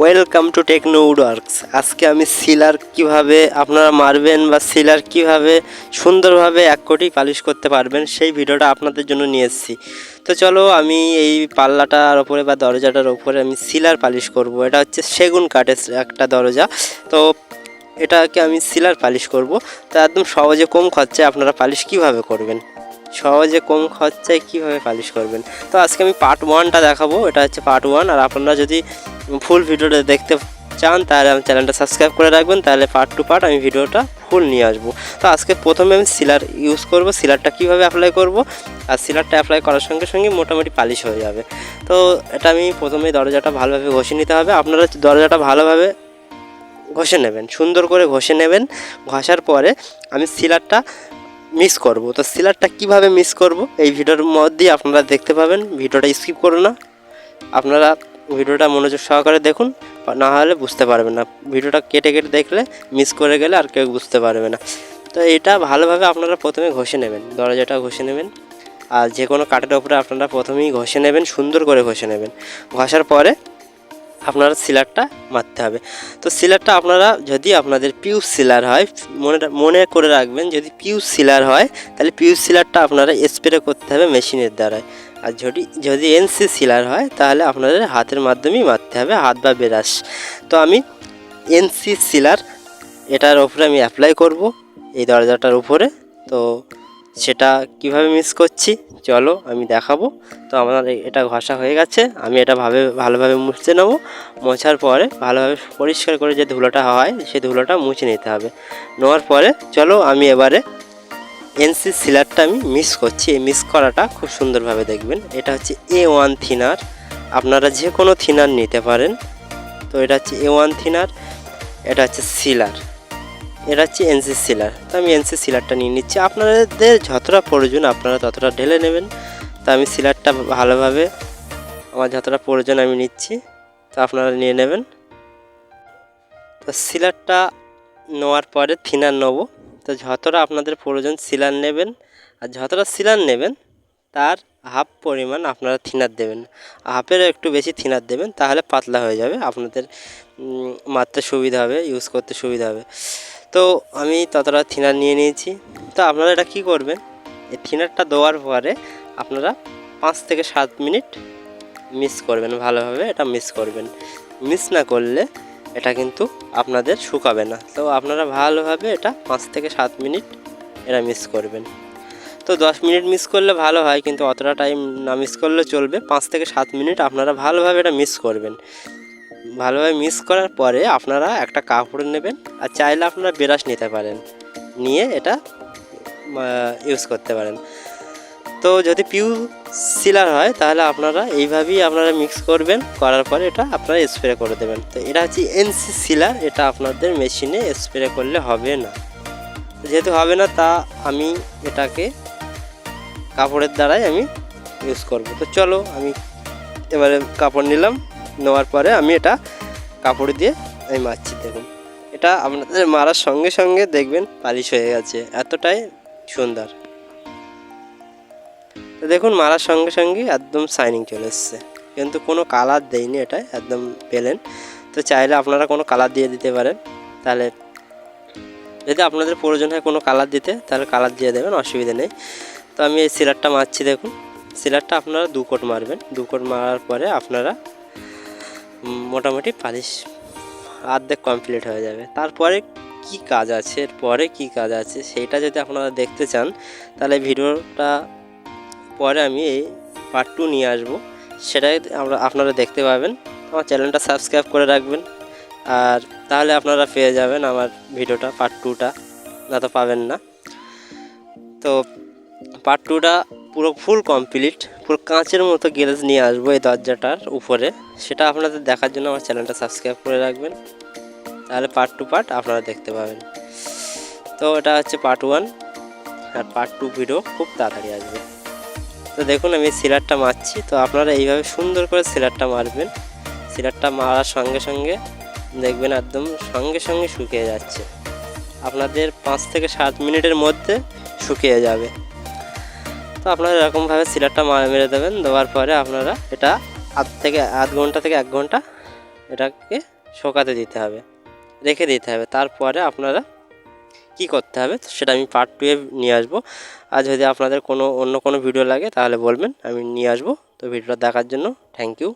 Welcome to techno উডওয়ার্কস আজকে আমি সিলার কীভাবে আপনারা মারবেন বা সিলার কীভাবে সুন্দরভাবে এক কোটি পালিশ করতে পারবেন, সেই ভিডিওটা আপনাদের জন্য নিয়ে এসেছি। তো চলো আমি এই পাল্লাটার ওপরে বা দরজাটার ওপরে আমি সিলার পালিশ করব। এটা হচ্ছে সেগুন কাঠের একটা দরজা। তো এটাকে আমি সিলার পালিশ করব। তো একদম সহজে কম খরচায় আপনারা পালিশ কীভাবে করবেন? সহজে কম খরচায় কীভাবে পালিশ করবেন? তো আজকে আমি পার্ট ওয়ানটা দেখাবো। এটা হচ্ছে পার্ট ওয়ান আর আপনারা যদি ফুল ভিডিওটা দেখতে চান, তাহলে আমার চ্যানেলটা সাবস্ক্রাইব করে রাখবেন, তাহলে পার্ট টু পার্ট আমি ভিডিওটা ফুল নিয়ে আসব। তো আজকে প্রথমে আমি সিলার ইউজ করব সিলারটা কীভাবে অ্যাপ্লাই করব, আর সিলারটা অ্যাপ্লাই করার সঙ্গে সঙ্গে মোটামুটি পালিশ হয়ে যাবে। তো এটা আমি প্রথমে দরজাটা ভালোভাবে ঘষে নিতে হবে, আপনারা দরজাটা ভালোভাবে ঘষে নেবেন, সুন্দর করে ঘষে নেবেন, ঘষার পরে আমি সিলারটা মিস করব। তো সিলারটা কীভাবে মিস করব, এই ভিডিওর মধ্যেই আপনারা দেখতে পাবেন, ভিডিওটা স্কিপ করো না। আপনারা ভিডিওটা মনোযোগ সহকারে দেখুন না হলে বুঝতে পারবেন না। ভিডিওটা কেটে কেটে দেখলে মিস করে গেলে আর কেউ বুঝতে পারবে না। তো এটা ভালোভাবে আপনারা প্রথমে ঘষে নেবেন, দরজাটা ঘষে নেবেন, আর যে কোনো কাঠের ওপরে আপনারা প্রথমেই ঘষে নেবেন, সুন্দর করে ঘষে নেবেন। ঘষার পরে আপনারা সিলারটা মারতে হবে। তো সিলারটা আপনারা যদি আপনাদের পিউস সিলার হয়, মনে মনে করে রাখবেন, যদি পিউস সিলার হয়, তাহলে পিউস সিলারটা আপনারা স্প্রে করতে হবে মেশিনের দ্বারায়। আর যদি যদি এনসি সিলার হয়, তাহলে আপনাদের হাতের মাধ্যমেই মারতে হবে, হাত বা ব্রাশ তো আমি এনসি সিলার এটার ওপরে আমি অ্যাপ্লাই করব, এই দরজাটার উপরে। তো সেটা কীভাবে মিস করছি, চলো আমি দেখাবো। তো আমার এটা ঘষা হয়ে গেছে, আমি এটা ভাবে, ভালোভাবে মুছতে নেব। মোছার পরে ভালোভাবে পরিষ্কার করে যে ধুলোটা হয় সেই ধুলোটা মুছে নিতে হবে। নেওয়ার পরে চলো আমি এবারে এনসি সিলারটা আমি মিস করছি। এই মিস করাটা খুব সুন্দরভাবে দেখবেন। এটা হচ্ছে এ ওয়ান থিনার আপনারা যে কোনো থিনার নিতে পারেন। তো এটা হচ্ছে এ ওয়ান থিনার এটা হচ্ছে সিলার। এটা হচ্ছে এনসি সিলার। তো আমি এনসি সিলারটা নিয়ে নিচ্ছি। আপনাদের যতটা প্রয়োজন, আপনারা ততটা ঢেলে নেবেন। তো আমি সিলারটা ভালোভাবে, আমার যতটা প্রয়োজন আমি নিচ্ছি। তো আপনারা নিয়ে নেবেন। তো সিলারটা নেওয়ার পরে থিনার নেব। তো যতটা আপনাদের প্রয়োজন সিলার নেবেন আর যতটা সিলার নেবেন, তার হাফ পরিমাণ আপনারা থিনার দেবেন। হাফের একটু বেশি থিনার দেবেন, তাহলে পাতলা হয়ে যাবে, আপনাদের মারতে সুবিধা হবে ইউজ করতে সুবিধা হবে। তো আমি ততটা থিনার নিয়ে নিয়েছি। তো আপনারা এটা কী করবেন, এই থিনারটা দেওয়ার পরে আপনারা পাঁচ থেকে সাত মিনিট মিস করবেন ভালোভাবে, এটা মিস করবেন। মিস না করলে এটা কিন্তু আপনাদের শুকাবে না। তো আপনারা ভালোভাবে এটা পাঁচ থেকে সাত মিনিট এটা মিস করবেন। তো দশ মিনিট মিস করলে ভালো হয়, কিন্তু অতটা টাইম না মিস করলে চলবে। পাঁচ থেকে সাত মিনিট আপনারা ভালোভাবে এটা মিস করবেন। ভালোভাবে মিস করার পরে আপনারা একটা কাপড় নেবেন আর চাইলে আপনারা ব্রাশ নিতে পারেন। নিয়ে এটা ইউজ করতে পারেন। তো যদি পিউ সিলার হয়, তাহলে আপনারা এইভাবেই আপনারা মিক্স করবেন, করার পরে এটা আপনারা স্প্রে করে দেবেন। তো এটা হচ্ছে এনসি সিলার এটা আপনাদের মেশিনে স্প্রে করলে হবে না। যেহেতু হবে না, তা আমি এটাকে কাপড়ের দ্বারাই আমি ইউজ করব। তো চলো, আমি এবারে কাপড় নিলাম, নেওয়ার পরে আমি এটা কাপড় দিয়ে আমি মারছি, দেখুন। এটা আপনাদের মারার সঙ্গে সঙ্গে দেখবেন, পালিশ হয়ে গেছে, এতটাই সুন্দর। তো দেখুন, মারার সঙ্গে সঙ্গে একদম শাইনিং চলে এসছে। কিন্তু কোনো কালার দেয়নি এটা, একদম পেলেন তো চাইলে আপনারা কোনো কালার দিয়ে দিতে পারেন। তাহলে যদি আপনাদের প্রয়োজন হয় কোনো কালার দিতে, তাহলে কালার দিয়ে দেবেন, অসুবিধা নেই। তো আমি এই সিলারটা মারছি, দেখুন। সিলারটা আপনারা দু কোট মারবেন। দু কোট মারার পরে আপনারা মোটামুটি পালিশ অর্ধেক কমপ্লিট হয়ে যাবে। তারপরে কি কাজ আছে? এর পরে কি কাজ আছে? সেইটা যদি আপনারা দেখতে চান, তাহলে ভিডিওটা পরে আমি এই পার্ট টু নিয়ে আসব। সেটাই আমরা আপনারা দেখতে পাবেন। আমার চ্যানেলটা সাবস্ক্রাইব করে রাখবেন। আর তাহলে আপনারা পেয়ে যাবেন আমার ভিডিওটা পার্ট টুটা না তো পাবেন না। তো পার্ট টুটা পুরো ফুল কমপ্লিট পুরো কাঁচের মতো গ্যারেজ নিয়ে আসব এই দরজাটার উপরে। সেটা আপনাদের দেখার জন্য আমার চ্যানেলটা সাবস্ক্রাইব করে রাখবেন। তাহলে পার্ট টু পার্ট আপনারা দেখতে পাবেন। তো এটা হচ্ছে পার্ট ওয়ান আর পার্ট টু ভিডিও খুব তাড়াতাড়ি আসবে। তো দেখুন, আমি সিলারটা মারছি। তো আপনারা এইভাবে সুন্দর করে সিলারটা মারবেন। সিলারটা মারার সঙ্গে সঙ্গে দেখবেন একদম সঙ্গে সঙ্গে শুকিয়ে যাচ্ছে। আপনাদের পাঁচ থেকে সাত মিনিটের মধ্যে শুকিয়ে যাবে। তো আপনারা এরকমভাবে সিলারটা মারা মেরে দেবেন। দেওয়ার পরে আপনারা এটা আধ থেকে, আধ ঘণ্টা থেকে এক ঘণ্টা এটাকে শোকাতে দিতে হবে। রেখে দিতে হবে। তারপরে আপনারা কি করতে হবে সেটা আমি পার্ট টুয়ে নিয়ে আসব। আর যদি আপনাদের কোনো অন্য কোনো ভিডিও লাগে তাহলে বলবেন, আমি নিয়ে আসব। তো ভিডিওটা দেখার জন্য থ্যাংক ইউ